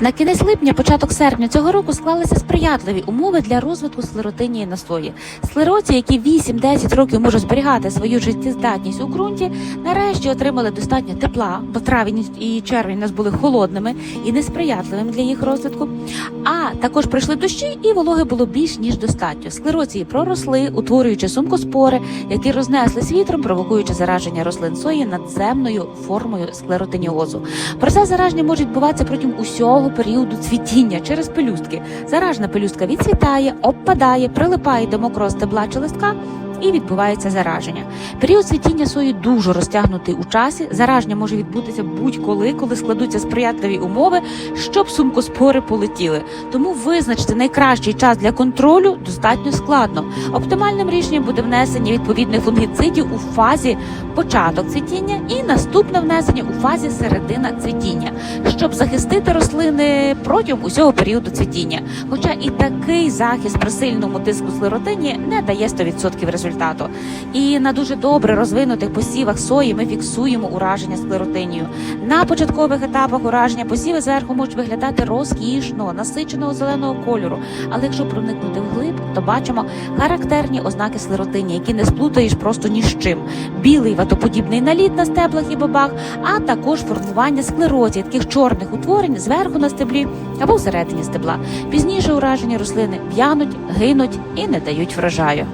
На кінець липня, початок серпня цього року склалися сприятливі умови для розвитку склеротинії на сої. Склероці, які 8-10 років можуть зберігати свою життєздатність у ґрунті, нарешті отримали достатньо тепла, бо травень і червень у нас були холодними і несприятливими для їх розвитку. А також прийшли дощі, і вологи було більш ніж достатньо. Склероції проросли, утворюючи сумкоспори, які рознеслись вітром, провокуючи зараження рослин сої надземною формою склеротиніозу. Процес зараження може відбуватися протягом усього періоду цвітіння через пелюстки. Заражена пелюстка відцвітає, обпадає, прилипає до мокрого стебла чи листка. І відбувається зараження. Період цвітіння сої дуже розтягнутий у часі. Зараження може відбутися будь-коли, коли складуться сприятливі умови, щоб сумкоспори полетіли. Тому визначити найкращий час для контролю достатньо складно. Оптимальним рішенням буде внесення відповідних фунгіцидів у фазі початок цвітіння і наступне внесення у фазі середина цвітіння, щоб захистити рослини протягом усього періоду цвітіння. Хоча і такий захист при сильному тиску склеротині не дає 100% результату. І на дуже добре розвинутих посівах сої ми фіксуємо ураження склеротинію. На початкових етапах ураження посіви зверху можуть виглядати розкішно, насиченого зеленого кольору. Але якщо проникнути вглиб, то бачимо характерні ознаки склеротині, які не сплутаєш просто ні з чим. Білий ватоподібний наліт на стеблах і бобах, а також формування склерозів, таких чорних утворень зверху на стеблі або всередині стебла. Пізніше уражені рослини в'януть, гинуть і не дають врожаю.